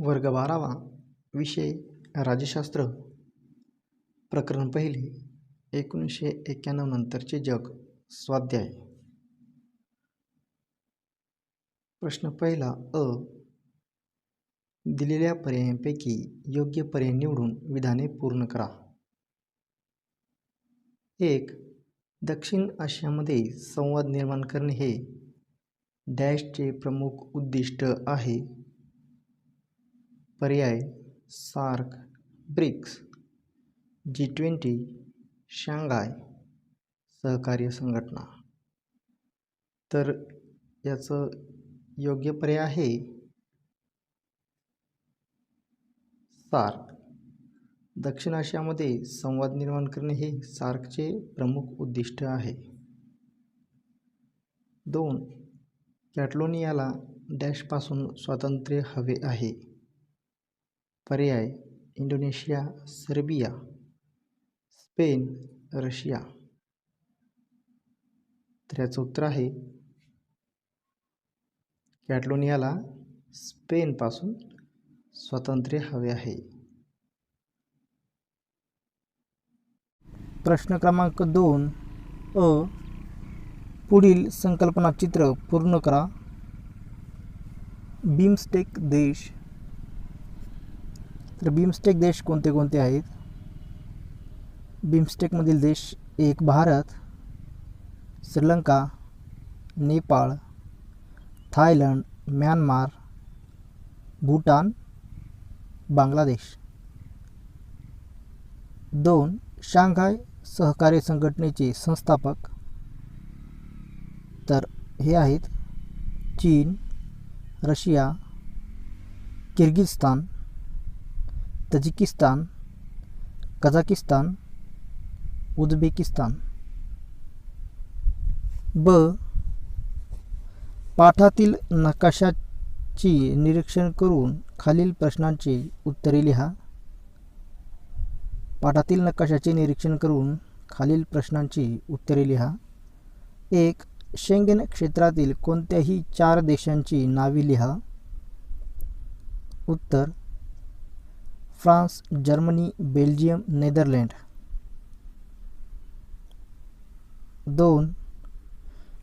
वर्ग बारावा विषय राज्यशास्त्र प्रकरण पहिले एकोणीसशे एक्क्याण्णव नंतरचे जग. स्वाध्याय. प्रश्न पहिला अ. दिलेल्या पर्यायांपैकी योग्य पर्याय निवडून विधाने पूर्ण करा. एक दक्षिण आशियामध्ये संवाद निर्माण करणे हे डॅशचे प्रमुख उद्दिष्ट आहे. पर्याय SAARC BRICS G twenty Shanghai सहकार्य संघटना. तर याचं योग्य पर्याय आहे? सार्क. दक्षिण आशियामध्ये संवाद निर्माण करणे हे सार्कचे प्रमुख उद्दिष्ट आहे. दोन. कॅटलोनियाला डॅशपासून स्वातंत्र्य हवे आहे. पर्याय इंडोनेशिया सर्बिया स्पेन रशिया. तर याचं उत्तर आहे कॅटलोनियाला स्पेनपासून स्वातंत्र्य हवे आहे. प्रश्न क्रमांक दोन अ. पुढील संकल्पना चित्र पूर्ण करा. बिमस्टेक देश तर बिमस्टेक देश कोणते कोणते आहेत? बिमस्टेकमधील देश एक भारत श्रीलंका नेपाळ थायलंड म्यानमार भूटान बांगलादेश. दोन शांघाय सहकार्य संघटनेचे संस्थापक. तर हे आहेत चीन Russia Kyrgyzstan Tajikistan Kazakhstan Uzbekistan ब पाठातील नकाशाची निरीक्षण करून खालील प्रश्नांची उत्तरे लिहा. पाठातील नकाशाचे निरीक्षण करून खालील प्रश्नांची उत्तरे लिहा. एक शेंगेन क्षेत्रातील कोणत्याही चार देशांची नावे लिहा. उत्तर फ्रान्स जर्मनी बेल्जियम नेदरलँड. दोन.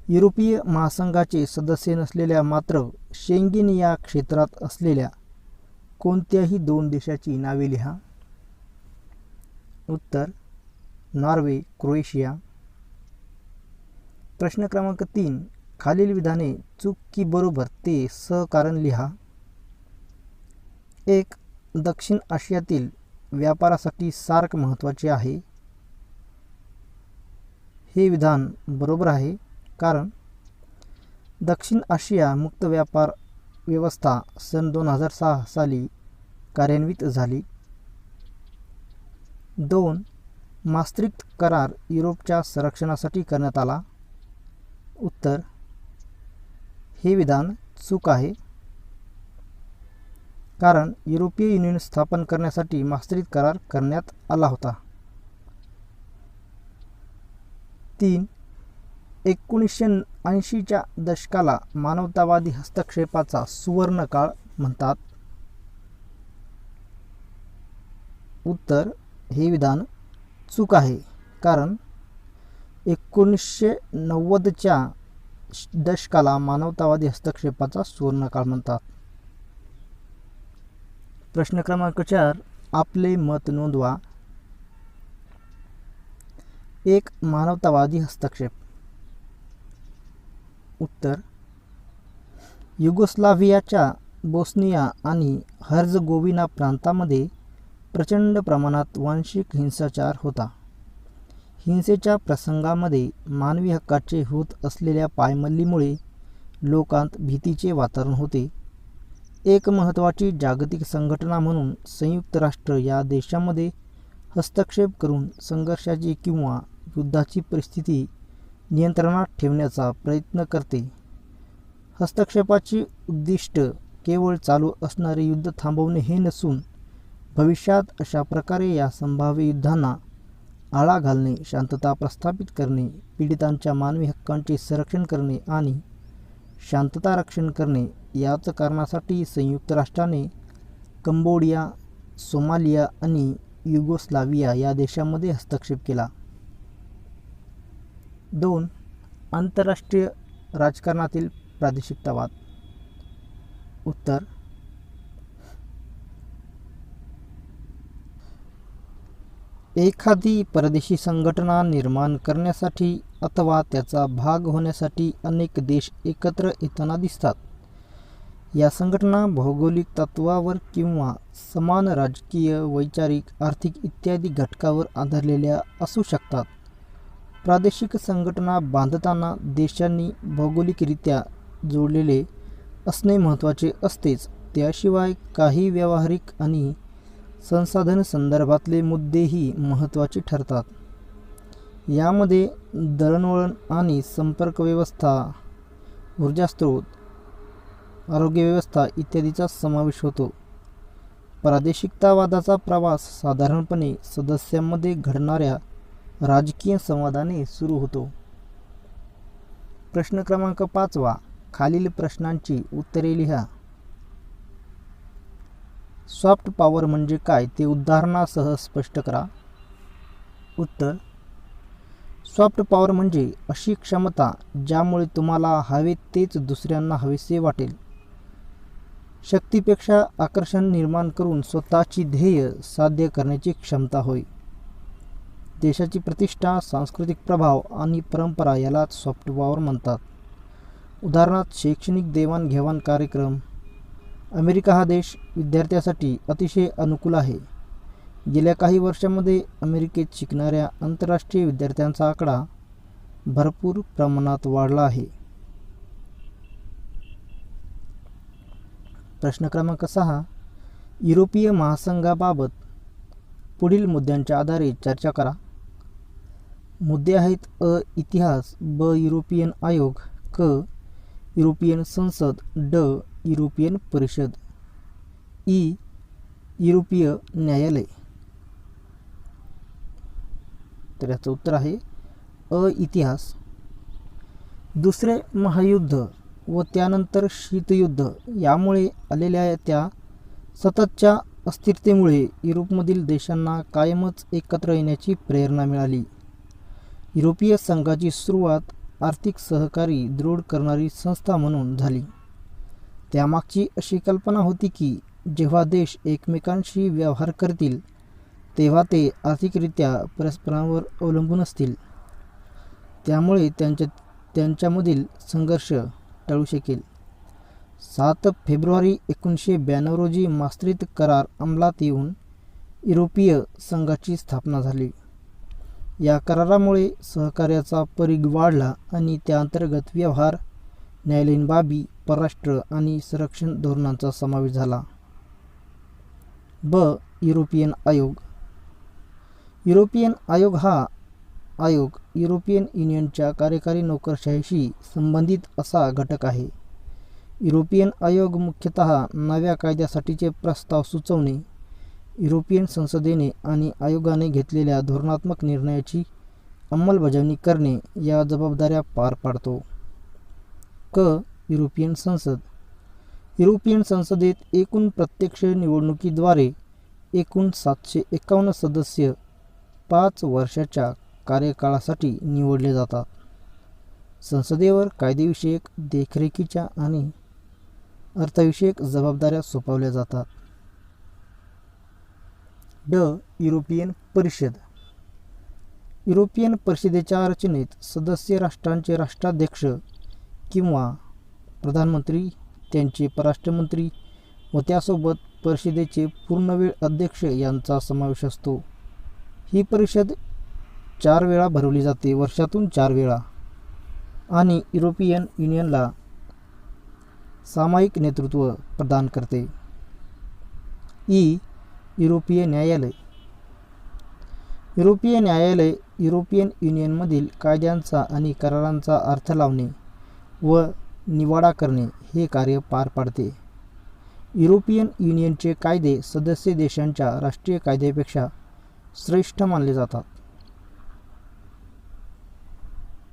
युरोपीय महासंघाचे सदस्य नसलेल्या मात्र शेंगेन या क्षेत्रात असलेल्या कोणत्याही दोन देशाची नावे लिहा. उत्तर नॉर्वे क्रोएशिया. प्रश्न क्रमांक तीन. खालील विधाने चूक की बरोबर ते सहकारण लिहा. एक. दक्षिण आशियातील व्यापारासाठी सार्क महत्त्वाचे आहे. हे विधान बरोबर आहे कारण दक्षिण आशिया मुक्त व्यापार व्यवस्था सन दोन हजार सहा साली कार्यान्वित झाली. दोन मास्त्रिक करार युरोपच्या संरक्षणासाठी करण्यात आला. उत्तर हे विधान चूक आहे. कारण युरोपीय युनियन स्थापन करण्यासाठी मास्त्रीत करार करण्यात आला होता. तीन एकोणीसशे ऐंशीच्या दशकाला मानवतावादी हस्तक्षेपाचा सुवर्णकाळ म्हणतात. उत्तर हे विधान चूक आहे. कारण एकोणीसशे नव्वदच्या दशकाला मानवतावादी हस्तक्षेपाचा सुवर्णकाळ म्हणतात. प्रश्न क्रमांक चार आपले मत नोंदवा. एक मानवतावादी हस्तक्षेप. उत्तर युगोस्लाव्हियाच्या बोस्निया आणि हर्झगोविना प्रांतामध्ये प्रचंड प्रमाणात वांशिक हिंसाचार होता. हिंसेच्या प्रसंगामध्ये मानवी हक्काचे होत असलेल्या पायमल्लीमुळे लोकांत भीतीचे वातावरण होते. एक महत्त्वाची जागतिक संघटना म्हणून संयुक्त राष्ट्र या देशामध्ये हस्तक्षेप करून संघर्षाची किंवा युद्धाची परिस्थिती नियंत्रणात ठेवण्याचा प्रयत्न करते. हस्तक्षेपाची उद्दिष्ट केवळ चालू असणारे युद्ध थांबवणे हे नसून भविष्यात अशा प्रकारे या संभाव्य युद्धांना आळा घालणे शांतता प्रस्थापित करणे पीडितांच्या मानवी हक्कांचे संरक्षण करणे आणि शांतता रक्षण करणे याच कारणासाठी संयुक्त राष्ट्राने कंबोडिया सोमालिया आणि युगोस्लाविया या देशांमध्ये हस्तक्षेप केला. दोन आंतरराष्ट्रीय राजकारणातील प्रादेशिकतावाद. उत्तर एखादी परदेशी संघटना निर्माण करण्यासाठी अथवा त्याचा भाग होण्यासाठी अनेक देश एकत्र येताना दिसतात. या संघटना भौगोलिक तत्वावर किंवा समान राजकीय वैचारिक आर्थिक इत्यादी घटकावर आधारलेल्या असू शकतात. प्रादेशिक संघटना बांधताना देशांनी भौगोलिकरित्या जोडलेले असणे महत्त्वाचे असतेच. त्याशिवाय काही व्यावहारिक आणि संसाधन संदर्भातले मुद्देही महत्त्वाचे ठरतात. यामध्ये दळणवळण आणि संपर्क व्यवस्था ऊर्जास्रोत आरोग्यव्यवस्था इत्यादीचा समावेश होतो. प्रादेशिकतावादाचा प्रवास साधारणपणे सदस्यांमध्ये घडणाऱ्या राजकीय संवादाने सुरू होतो. प्रश्न क्रमांक पाचवा. खालील प्रश्नांची उत्तरे लिहा. सॉफ्ट पॉवर म्हणजे काय ते उदाहरणासह स्पष्ट करा. उत्तर. सॉफ्ट पॉवर म्हणजे अशी क्षमता ज्यामुळे तुम्हाला हवे तेच दुसऱ्यांना हवेसे वाटेल. शक्तीपेक्षा आकर्षण निर्माण करून स्वतःची ध्येय साध्य करण्याची क्षमता होय. देशाची प्रतिष्ठा सांस्कृतिक प्रभाव आणि परंपरा यालाच सॉफ्ट पॉवर म्हणतात. उदाहरणार्थ शैक्षणिक देवाणघेवाण कार्यक्रम. अमेरिका हा देश विद्यार्थ्यासाठी अतिशय अनुकूल आहे. गेल्या काही वर्षामध्ये अमेरिकेत शिकणाऱ्या आंतरराष्ट्रीय विद्यार्थ्यांचा आकडा भरपूर प्रमाणात वाढला आहे. प्रश्न क्रमांक सहा. युरोपीय महासंघाबाबत पुढील मुद्द्यांच्या आधारे चर्चा करा. मुद्दे आहेत अ इतिहास ब युरोपियन आयोग क युरोपियन संसद ड युरोपियन परिषद. ई युरोपीय न्यायालय. तर याचं उत्तर आहे अ इतिहास. दुसरे महायुद्ध. व त्यानंतर शीतयुद्ध. यामुळे आलेल्या त्या सततच्या अस्थिरतेमुळे युरोपमधील देशांना कायमच एकत्र येण्याची प्रेरणा मिळाली. युरोपीय संघाची सुरुवात आर्थिक सहकारी दृढ करणारी संस्था म्हणून झाली. त्यामागची अशी कल्पना होती की जेव्हा देश एकमेकांशी व्यवहार करतील तेव्हा ते आर्थिकरित्या परस्परांवर अवलंबून असतील. त्यामुळे त्यांच्या त्यांच्यामधील संघर्ष टळू शकेल. सात फेब्रुवारी एकोणीसशे ब्याण्णव रोजी मास्त्रित करार अंमलात येऊन युरोपीय संघाची स्थापना झाली. या करारामुळे सहकार्याचा परीघ वाढला आणि त्या अंतर्गत व्यवहार न्यायालयीन बाबी परराष्ट्र आणि संरक्षण धोरणांचा समावेश झाला. ब. युरोपियन आयोग. युरोपियन आयोग हा आयोग युरोपियन युनियनच्या कार्यकारी नोकरशाहीशी संबंधित असा घटक आहे. युरोपियन आयोग मुख्यतः नव्या कायद्यासाठीचे प्रस्ताव सुचवणे युरोपियन संसदेने आणि आयोगाने घेतलेल्या धोरणात्मक निर्णयाची अंमलबजावणी करणे या जबाबदाऱ्या पार पाडतो. क. युरोपियन संसद. युरोपियन संसदेत एकूण प्रत्यक्ष निवडणुकीद्वारे एकूण सातशे एकावन्न सदस्य पाच वर्षाच्या कार्यकाळासाठी निवडले जातात. संसदेवर कायदेविषयक देखरेखीच्या आणि अर्थविषयक जबाबदाऱ्या सोपवल्या जातात. ड युरोपियन परिषद. युरोपियन परिषदेच्या रचनेत सदस्य राष्ट्रांचे राष्ट्राध्यक्ष किंवा प्रधानमंत्री त्यांचे परराष्ट्रमंत्री व त्यासोबत परिषदेचे पूर्णवेळ अध्यक्ष यांचा समावेश असतो. ही परिषद चार वेळा भरवली जाते वर्षातून चार वेळा. आणि युरोपियन युनियनला सामायिक नेतृत्व प्रदान करते. ई. युरोपीय न्यायालय. युरोपीय न्यायालय युरोपियन युनियनमधील कायद्यांचा आणि करारांचा अर्थ लावणे व निवाडा करणे हे कार्य पार पाडते. युरोपियन युनियनचे कायदे सदस्य देशांच्या राष्ट्रीय कायद्यापेक्षा श्रेष्ठ मानले जातात.